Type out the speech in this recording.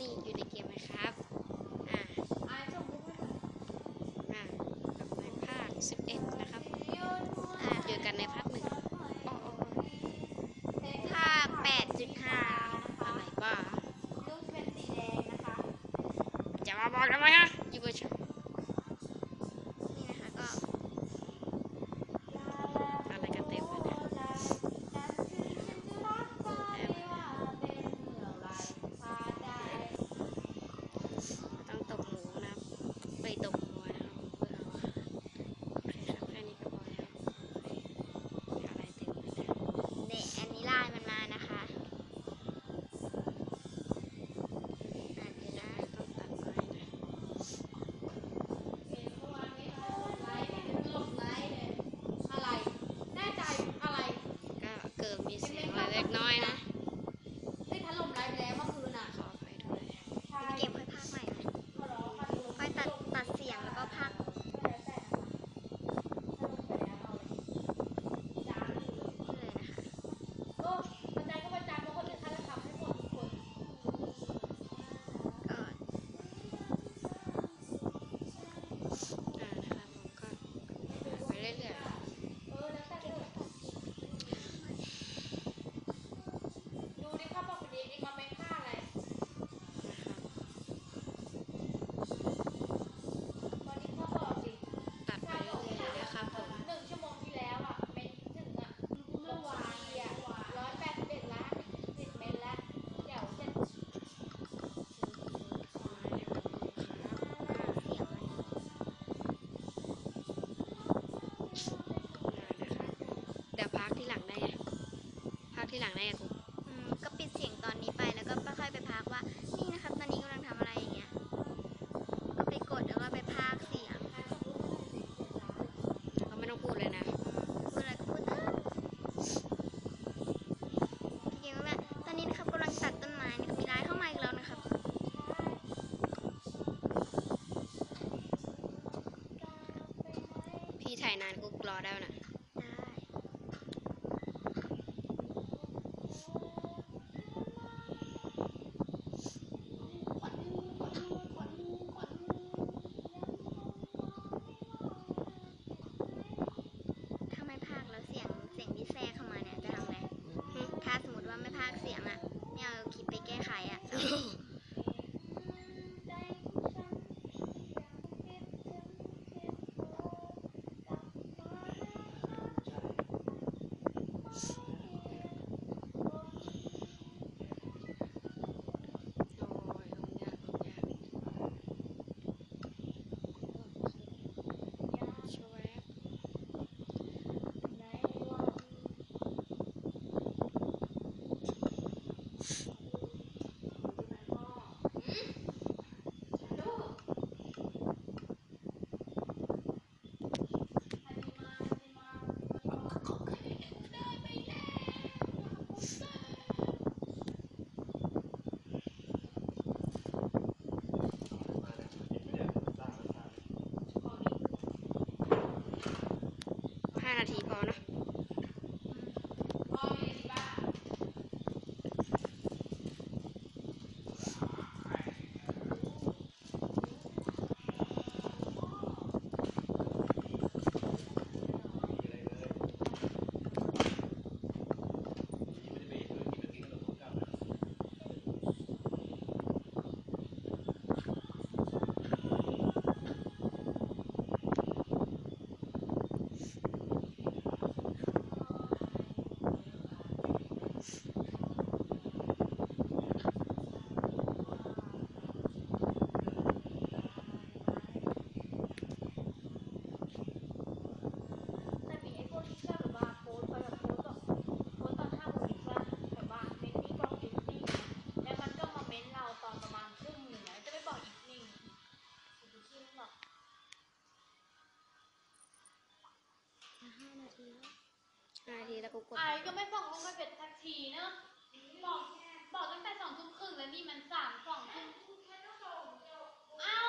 ซิ่อยู่ในเกมไหมครับ อ่าอ่ากับในภาค 11 นะครับ อ่าเจอกันในภาคหนึ่งภาห้าอะไรบ้าจะมาบอกทำไมฮะอยู่อร์ชัน okay itong หลังได้กูอืมก็ปิดเสียงตอนนี้ไปแล้วก็ค่อยไปพักว่า นี่นะครับ ตอนนี้กำลังทำอะไรอย่างเงี้ย ก็ไปกดแล้วก็ไปพากเสียงก็ไม่ต้องพูดเลยนะพูดอะไรก็พูดเถอะเก่งมาตอนนี้นะครับกำลังตัดต้นไม้นะคมีร้ายเข้ามาอีกแล้วนะครับพี่ถ่ายนานกูรอได้นะ ขายอะ thì có. ทีห้านาทีแล้วกูกดไอ้ก็ไม่ส่องลงไปเป็ดสักทีเนาะบอกบอกตั้งแต่สองทุ่มครึ่งแล้วนี่มันสามสองทุ่มเอ้า